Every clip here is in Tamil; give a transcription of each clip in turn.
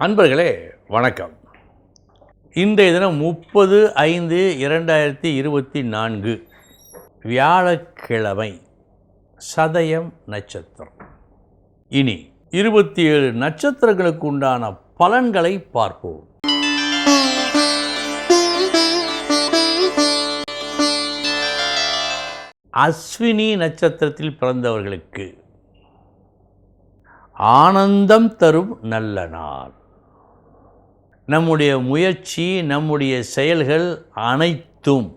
அன்பர்களே வணக்கம். இன்றைய தினம் முப்பது ஐந்து இரண்டாயிரத்தி இருபத்தி நான்கு வியாழக்கிழமை சதயம் நட்சத்திரம். இனி இருபத்தி ஏழு நட்சத்திரங்களுக்கு உண்டான பலன்களை பார்ப்போம். அஸ்வினி நட்சத்திரத்தில் பிறந்தவர்களுக்கு ஆனந்தம் தரும் நல்ல நாள். நம்முடைய முயற்சி நம்முடைய செயல்கள் அனைத்தும்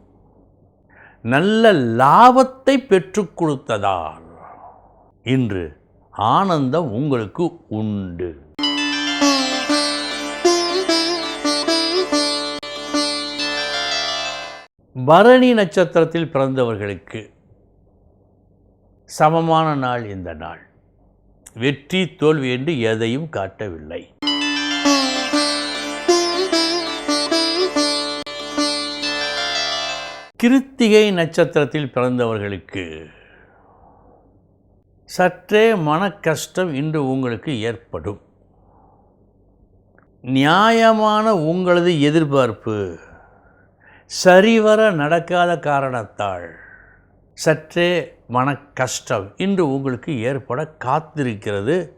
நல்ல லாபத்தை பெற்று கொடுத்ததால் இன்று ஆனந்தம் உங்களுக்கு உண்டு. பரணி நட்சத்திரத்தில் பிறந்தவர்களுக்கு சமமான நாள் இந்த நாள். வெற்றி தோல்வி என்று எதையும் காட்டவில்லை. கிருத்திகை நட்சத்திரத்தில் பிறந்தவர்களுக்கு சற்றே மன கஷ்டம் இன்று உங்களுக்கு ஏற்படும். நியாயமான உங்களது எதிர்பார்ப்பு சரிவர நடக்காத காரணத்தால் சற்றே மன கஷ்டம் இன்று உங்களுக்கு ஏற்பட காத்திருக்கிறது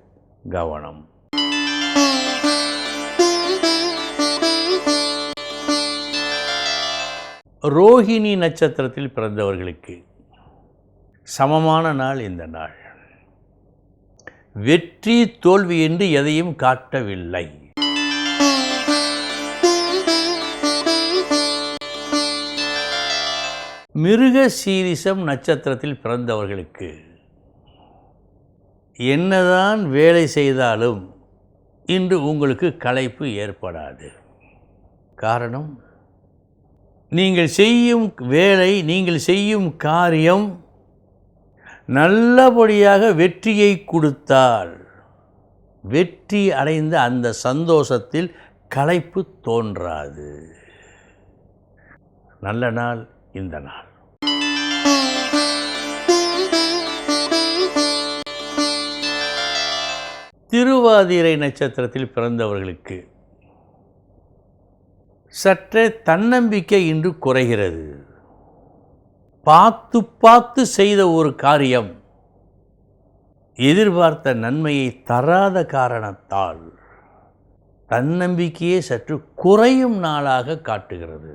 கவனம். ரோஹிணி நட்சத்திரத்தில் பிறந்தவர்களுக்கு சமமான நாள் இந்த நாள். வெற்றி தோல்வி என்று எதையும் காட்டவில்லை. மிருக சீரிசம் நட்சத்திரத்தில் பிறந்தவர்களுக்கு என்னதான் வேலை செய்தாலும் இன்று உங்களுக்கு களைப்பு ஏற்படாது. காரணம்? நீங்கள் செய்யும் வேலை நீங்கள் செய்யும் காரியம் நல்லபடியாக வெற்றியை கொடுத்தால் வெற்றி அடைந்த அந்த சந்தோஷத்தில் களைப்பு தோன்றாது. நல்ல நாள் இந்த நாள். திருவாதிரை நட்சத்திரத்தில் பிறந்தவர்களுக்கு சற்றே தன்னம்பிக்கை இன்று குறைகிறது. பார்த்து பார்த்து செய்த ஒரு காரியம் எதிர்பார்த்த நன்மையை தராத காரணத்தால் தன்னம்பிக்கையே சற்று குறையும் நாளாக காட்டுகிறது.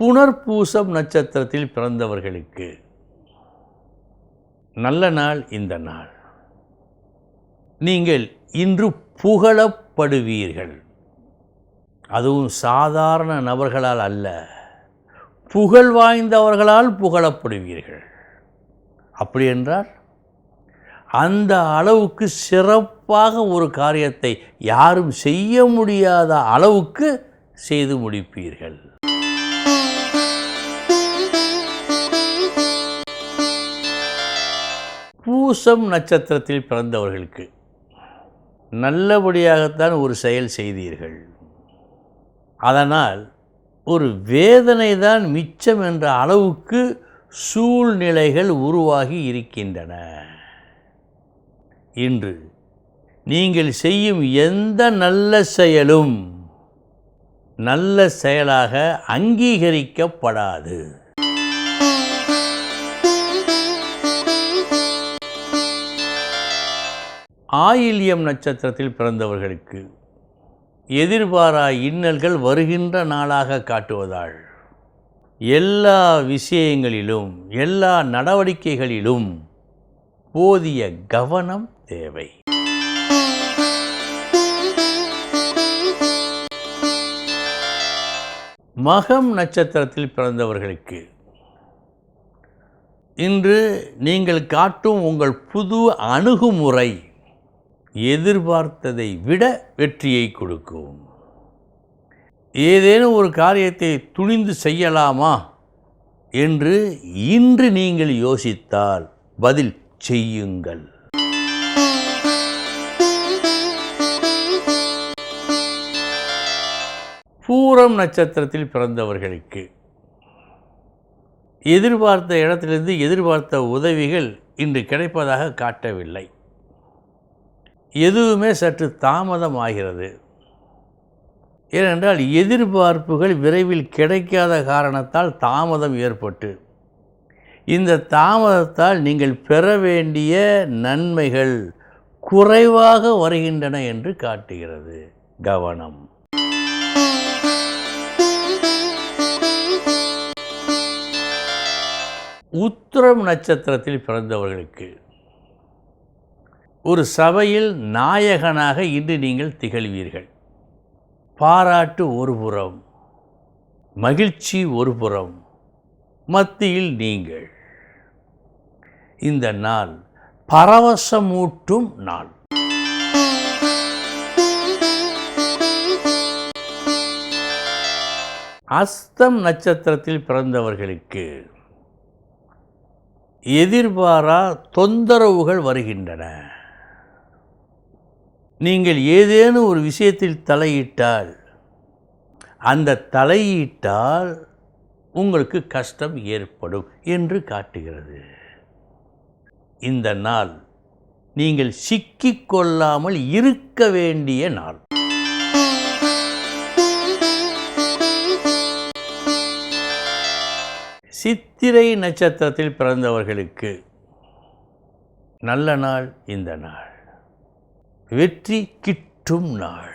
புனர்பூசம் நட்சத்திரத்தில் பிறந்தவர்களுக்கு நல்ல நாள் இந்த நாள். நீங்கள் இன்று புகழப்படுவீர்கள். அதுவும் சாதாரண நபர்களால் அல்ல. புகழ் வாய்ந்தவர்களால் புகழப்படுவீர்கள். அப்படி என்றால் அந்த அளவுக்கு சிறப்பாக ஒரு காரியத்தை யாரும் செய்ய முடியாத அளவுக்கு செய்து முடிப்பீர்கள். பூசம் நட்சத்திரத்தில் பிறந்தவர்களுக்கு நல்லபடியாகத்தான் ஒரு செயல் செய்தீர்கள். அதனால் ஒரு வேதனை தான் மிச்சம் என்ற அளவுக்கு சூழ்நிலைகள் உருவாகி இருக்கின்றன. இன்று நீங்கள் செய்யும் எந்த நல்ல செயலும் நல்ல செயலாக அங்கீகரிக்கப்படாது. ஆயில்யம் நட்சத்திரத்தில் பிறந்தவர்களுக்கு எதிர்பாரா இன்னல்கள் வருகின்ற நாளாக காட்டுவதால் எல்லா விஷயங்களிலும் எல்லா நடவடிக்கைகளிலும் போதிய கவனம் தேவை. மகம் நட்சத்திரத்தில் பிறந்தவர்களுக்கு இன்று நீங்கள் காட்டும் உங்கள் புது அணுகுமுறை எதிர்பார்த்ததை விட வெற்றியை கொடுக்கும். ஏதேனும் ஒரு காரியத்தை துணிந்து செய்யலாமா? என்று இன்று நீங்கள் யோசித்தால் பதில் செய்யுங்கள். பூரம் நட்சத்திரத்தில் பிறந்தவர்களுக்கு எதிர்பார்த்த இடத்திலிருந்து எதிர்பார்த்த உதவிகள் இன்று கிடைப்பதாக காட்டவில்லை. எதுவுமே சற்று தாமதம் ஆகிறது ஏனென்றால் எதிர்பார்ப்புகள் விரைவில் கிடைக்காத காரணத்தால் தாமதம் ஏற்பட்டு. இந்த தாமதத்தால் நீங்கள் பெற வேண்டிய நன்மைகள் குறைவாக வருகின்றன என்று காட்டுகிறது. கவனம். உத்திரம் நட்சத்திரத்தில் பிறந்தவர்களுக்கு ஒரு சபையில் நாயகனாக இன்று நீங்கள் திகழ்வீர்கள். பாராட்டு ஒரு புறம் மகிழ்ச்சி ஒரு புறம் மத்தியில் நீங்கள். இந்த நாள் பரவசமூட்டும் நாள். அஸ்தம் நட்சத்திரத்தில் பிறந்தவர்களுக்கு எதிர்பாரா தொந்தரவுகள் வருகின்றன. நீங்கள் ஏதேனும் ஒரு விஷயத்தில் தலையிட்டால் அந்த தலையிட்டால் உங்களுக்கு கஷ்டம் ஏற்படும் என்று காட்டுகிறது. இந்த நாள் நீங்கள் சிக்கிக்கொள்ளாமல் இருக்க வேண்டிய நாள். சித்திரை நட்சத்திரத்தில் பிறந்தவர்களுக்கு நல்ல நாள் இந்த நாள். வெற்றி கிட்டும் நாள்.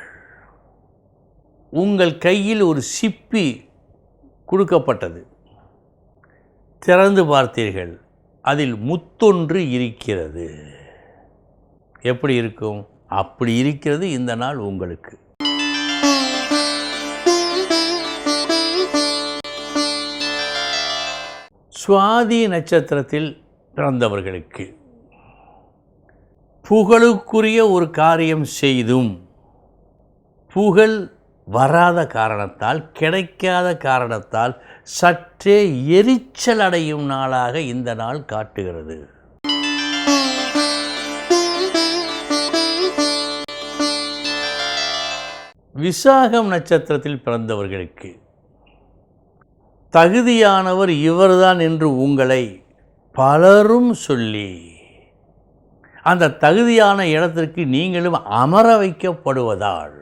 உங்கள் கையில் ஒரு சிப்பி கொடுக்கப்பட்டது. திறந்து பார்த்தீர்கள் அதில் முத்தொன்று இருக்கிறது. எப்படி இருக்கும்? அப்படி இருக்கிறது இந்த நாள் உங்களுக்கு. சுவாதி நட்சத்திரத்தில் பிறந்தவர்களுக்கு புகழுக்குரிய ஒரு காரியம் செய்தும் புகழ் வராத காரணத்தால் கிடைக்காத காரணத்தால் சற்றே எரிச்சல் அடையும் நாளாக இந்த நாள் காட்டுகிறது. விசாகம் நட்சத்திரத்தில் பிறந்தவர்களுக்கு தகுதியானவர் இவர்தான் என்று உங்களை பலரும் சொல்லி அந்த தகுதியான இடத்திற்கு நீங்களும் அமர வைக்கப்படுவதால்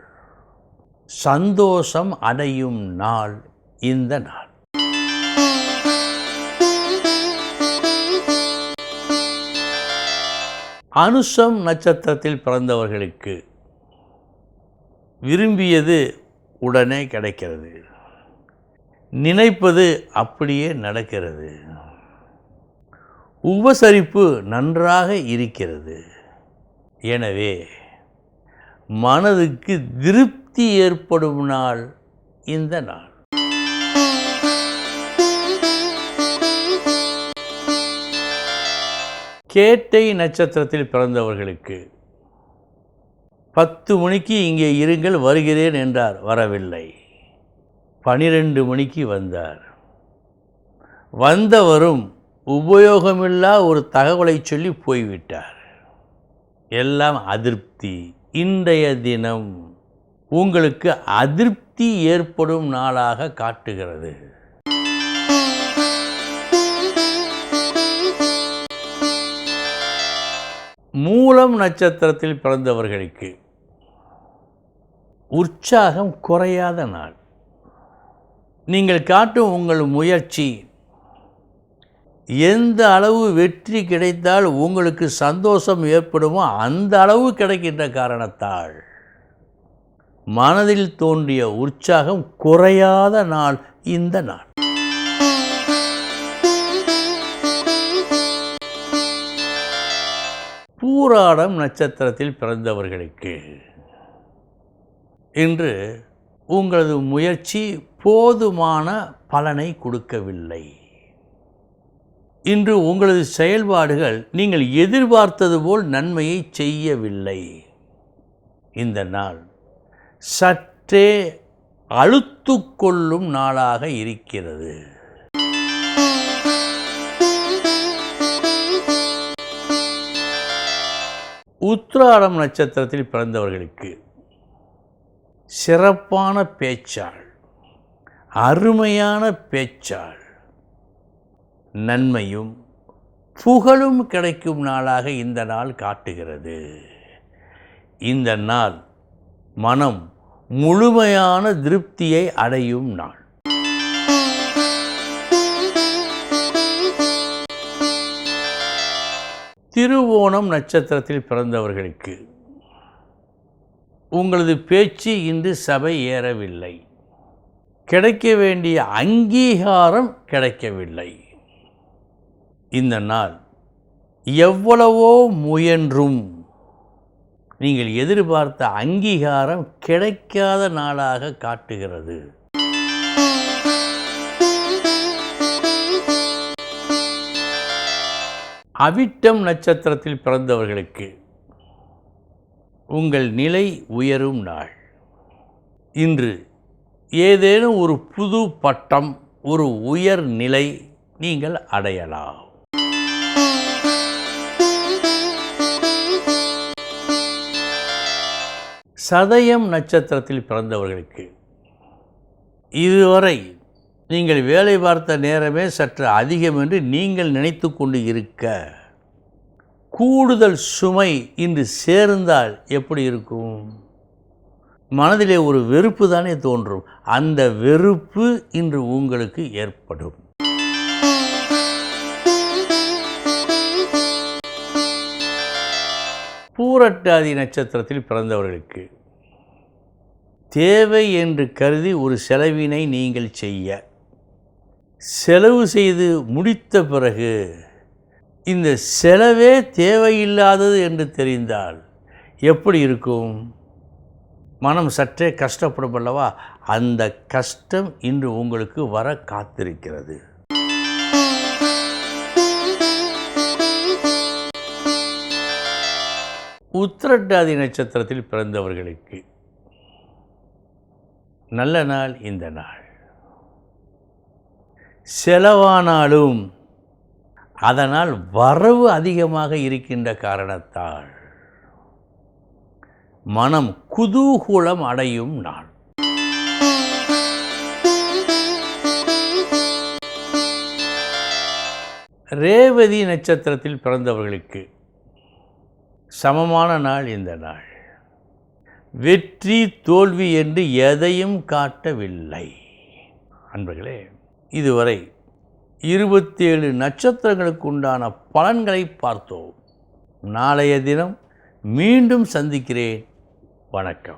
சந்தோஷம் அடையும் நாள் இந்த நாள். அனுஷம் நட்சத்திரத்தில் பிறந்தவர்களுக்கு விரும்பியது உடனே கிடைக்கிறது. நினைப்பது அப்படியே நடக்கிறது. உபசரிப்பு நன்றாக இருக்கிறது. எனவே மனதுக்கு திருப்தி ஏற்படும் நாள் இந்த நாள். கேட்டை நட்சத்திரத்தில் பிறந்தவர்களுக்கு பத்து மணிக்கு இங்கே இருங்கள் வருகிறேன் என்றார் வரவில்லை. பனிரெண்டு மணிக்கு வந்தார். வந்தவரும் உபயோகமில்லா ஒரு தகவலை சொல்லி போய்விட்டார். எல்லாம் அதிருப்தி. இன்றைய தினம் உங்களுக்கு அதிருப்தி ஏற்படும் நாளாக காட்டுகிறது. மூலம் நட்சத்திரத்தில் பிறந்தவர்களுக்கு உற்சாகம் குறையாத நாள். நீங்கள் காட்டும் உங்கள் முயற்சி எந்த அளவு வெற்றி கிடைத்தால் உங்களுக்கு சந்தோஷம் ஏற்படுமோ அந்த அளவு கிடைக்கின்ற காரணத்தால். மனதில் தோன்றிய உற்சாகம் குறையாத நாள் இந்த நாள். பூராடம் நட்சத்திரத்தில் பிறந்தவர்களுக்கு. இன்று உங்களது முயற்சி போதுமான பலனை கொடுக்கவில்லை. இன்று உங்களது செயல்பாடுகள் நீங்கள் எதிர்பார்த்தது போல் நன்மையை செய்யவில்லை. இந்த நாள் சற்றே அழுத்து கொள்ளும் நாளாக இருக்கிறது. உத்ராடம் நட்சத்திரத்தில் பிறந்தவர்களுக்கு சிறப்பான பேச்சாள் அருமையான பேச்சாள் நன்மையும் புகழும் கிடைக்கும் நாளாக இந்த நாள் காட்டுகிறது. இந்த நாள் மனம் முழுமையான திருப்தியை அடையும் நாள். திருவோணம் நட்சத்திரத்தில் பிறந்தவர்களுக்கு உங்களது பேச்சு இன்று சபை ஏறவில்லை. கிடைக்க வேண்டிய அங்கீகாரம் கிடைக்கவில்லை. இந்த நாள் எவ்வளவோ முயன்றும் நீங்கள் எதிர்பார்த்த அங்கீகாரம் கிடைக்காத நாளாக காட்டுகிறது. அவிட்டம் நட்சத்திரத்தில் பிறந்தவர்களுக்கு உங்கள் நிலை உயரும் நாள். இன்று ஏதேனும் ஒரு புது பட்டம் ஒரு உயர் நிலை நீங்கள் அடையலாம். சதயம் நட்சத்திரத்தில் பிறந்தவர்களுக்கு இதுவரை நீங்கள் வேலை பார்த்த நேரமே சற்று அதிகம் என்று நீங்கள் நினைத்து கொண்டு இருக்க கூடுதல் சுமை இன்று சேர்ந்தால் எப்படி இருக்கும்? மனதிலே ஒரு வெறுப்பு தானே தோன்றும். அந்த வெறுப்பு இன்று உங்களுக்கு ஏற்படும். பூரட்டாதி நட்சத்திரத்தில் பிறந்தவர்களுக்கு தேவை என்று கருதி ஒரு செலவினை நீங்கள் செய்ய. செலவு செய்து முடித்த பிறகு இந்த செலவே தேவையில்லாதது என்று தெரிந்தால் எப்படி இருக்கும்? மனம் சற்றே கஷ்டப்படும் அல்லவா அந்த கஷ்டம் இன்று உங்களுக்கு வர காத்திருக்கிறது. உத்திரட்டாதி நட்சத்திரத்தில் பிறந்தவர்களுக்கு நல்ல நாள் இந்த நாள். செலவானாலும் அதனால் வரவு அதிகமாக இருக்கின்ற காரணத்தால் மனம் குதூகூலம் அடையும் நாள். ரேவதி நட்சத்திரத்தில் பிறந்தவர்களுக்கு சமமான நாள் இந்த நாள். வெற்றி தோல்வி என்று எதையும் காட்டவில்லை. அன்பர்களே இதுவரை இருபத்தேழு நட்சத்திரங்களுக்கு உண்டான பலன்களை பார்த்தோம். நாளைய தினம் மீண்டும் சந்திக்கிறேன். வணக்கம்.